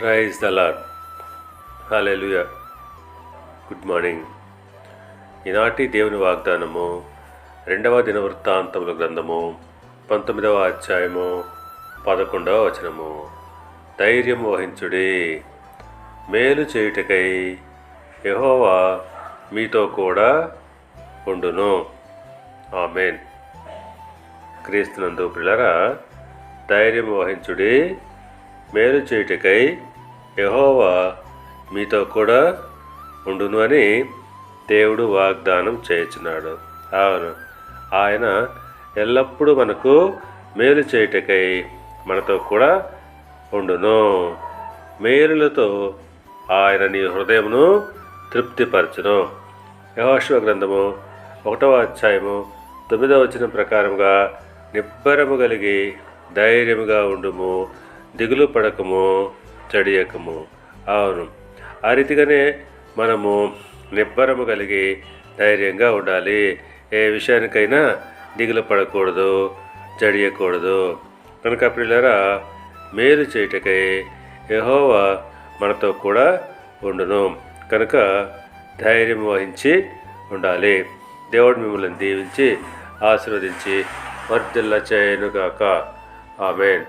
Praise the lord hallelujah good morning ఈనాటి దేవుని వాగ్దానము రెండవ దినవృత్తాంతముల గ్రంథము పంతొమ్మిదవ అధ్యాయము పదకొండవ వచనము. ధైర్యం వహించుడి. మేలు చేయుటకై యహోవా మీతో కూడా ఉండును. ఆమెన్. క్రీస్తునందు పిల్లరా ధైర్యం వహించుడి మేలు చేయుటకై యహోవా మీతో కూడా ఉండును అని దేవుడు వాగ్దానం చేయుచున్నాడు. అవును ఆయన ఎల్లప్పుడూ మనకు మేలు చేయుటకై మనతో కూడా ఉండును. మేలులతో ఆయన నీ హృదయమును తృప్తిపరచును. యహోశివ గ్రంథము ఒకటవ అధ్యాయము తొమ్మిదవ వచ్చిన ప్రకారముగా నిబ్బరము కలిగి ధైర్యముగా ఉండుము దిగులు పడకము చడియకము అవును. ఆ రీతిగానే మనము నిబ్బరము కలిగి ధైర్యంగా ఉండాలి. ఏ విషయానికైనా దిగులు పడకూడదు జడియకూడదు. కనుక పిల్లరా మేలు చేయుటకై యహోవా మనతో కూడా ఉండును. కనుక ధైర్యం వహించి ఉండాలి. దేవుడు మిమ్మల్ని దీవించి ఆశీర్వదించి వర్ధిల్ల చేయనుగాక ఆమెన్.